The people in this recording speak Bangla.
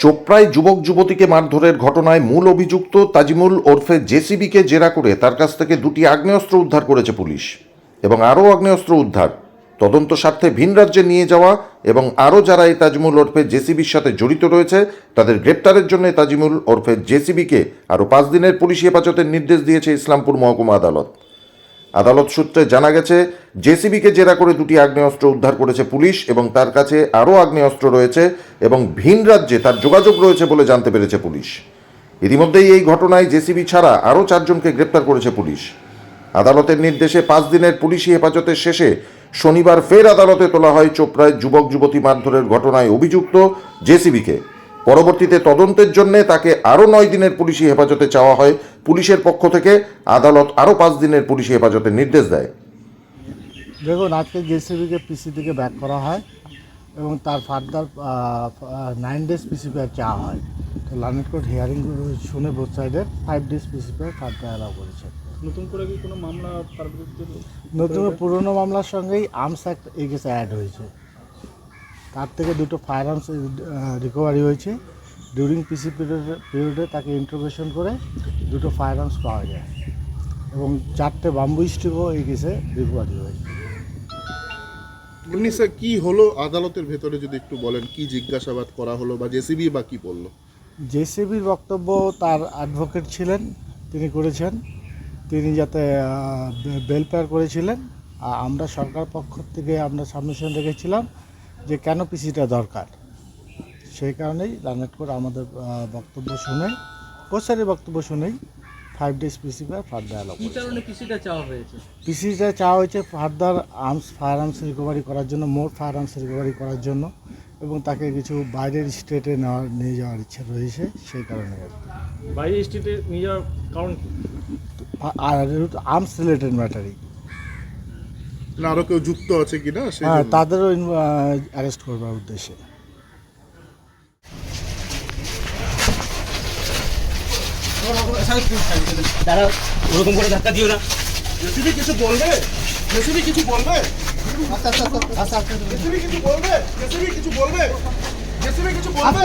চোপড়ায় যুবক যুবতীকে মারধরের ঘটনায় মূল অভিযুক্ত তাজিমুল ওরফে জেসিবিকে জেরা করে তার কাছ থেকে দুটি আগ্নেয়াস্ত্র উদ্ধার করেছে পুলিশ এবং আরও আগ্নেয়াস্ত্র উদ্ধার। তদন্ত স্বার্থে ভিন রাজ্যে নিয়ে যাওয়া এবং আরও যারা এই তাজিমুল ওরফে জেসিবির সাথে জড়িত রয়েছে, তাদের গ্রেপ্তারের জন্য তাজিমুল ওরফে জেসিবিকে আরও পাঁচ দিনের পুলিশ হেফাজতের নির্দেশ দিয়েছে ইসলামপুর মহকুমা আদালত। আদালত সূত্রে জানা গেছে, জেসিবিকে জেরা করে দুটি আগ্নেয়াস্ত্র উদ্ধার করেছে পুলিশ এবং তার কাছে আরও আগ্নেয়াস্ত্র রয়েছে এবং ভিন রাজ্যে তার যোগাযোগ রয়েছে বলে জানতে পেরেছে পুলিশ। ইতিমধ্যেই এই ঘটনায় জেসিবি ছাড়া আরও চারজনকে গ্রেপ্তার করেছে পুলিশ। আদালতের নির্দেশে পাঁচ দিনের পুলিশি হেফাজতের শেষে শনিবার ফের আদালতে তোলা হয় চোপড়ায় যুবক যুবতী মারধরের ঘটনায় অভিযুক্ত জেসিবিকে। পরবর্তীতে তদন্তের জন্য তাকে আরও নয় দিনের পুলিশি হেফাজতে চাওয়া হয়। পুলিশের পক্ষ থেকে আদালত আরও পাঁচ দিনের পুলিশি হেফাজতের নির্দেশ দেয়। দেখুন আজকে জেসিবিকে পিসি থেকে ব্যাক করা হয় এবং তার further nine days PC pack চাওয়া হয়। তো লার্নেট কোর্ট হিয়ারিং শুনে বোথ সাইডের five days PC pack further allow করেছে। নতুন করে কি কোনো মামলা তার বিরুদ্ধে নতুন পুরনো মামলার সঙ্গেই আর্মস অ্যাক্ট এই কেসে অ্যাড হয়েছে। তার থেকে দুটো ফায়ার রিকভারি হয়েছে। ডিউরিং পিসি পিরিয়ডে পিরিয়ডে তাকে ইন্টারভেশন করে দুটো ফায়ার পাওয়া যায়। এবং চারটে বাম্বু স্টিকও এই কেসে রিকভারি হয়েছে স্যার কি হলো আদালতের ভেতরে যদি একটু বলেন? কি জিজ্ঞাসাবাদ করা হলো বা জেসিবি বা কি বলল? জেসিবির বক্তব্য তার অ্যাডভোকেট ছিলেন তিনি করেছেন। তিনি যাতে বেল পেয়ার করেছিলেন। আর আমরা সরকার পক্ষ থেকে আমরা সাবমিশন রেখেছিলাম। যে কেন পিসিটা দরকার? সেই কারণেই রানেট করে আমাদের বক্তব্য শুনে কোচারের বক্তব্য শুনেই five days PC pair further allow পিসিটা চাওয়া হয়েছে? পিসিটা চাওয়া হয়েছে further arms fire arms recovery করার জন্য মোর ফায়ার আর্মস রিকভারি করার জন্য এবং তাকে কিছু বাইরের স্টেটে নেওয়ার নিয়ে যাওয়ার ইচ্ছা রয়েছে সেই কারণে আর কি। বাইরে স্টেটে নিয়ে যাওয়ার কারণ কি? আর আর্মস রিলেটেড ম্যাটারই না কেউ যুক্ত আছে কিনা সেই হ্যাঁ জন্য। তাদেরও অ্যারেস্ট করবার উদ্দেশ্যে। দাঁড়াও ওরকম করে ধাক্কা দিও না। জেসিবি কিছু বলবে? জেসিবি কিছু বলবে? জেসিবি কিছু বলবে? জেসিবি কিছু বলবে? কিছু বলবে?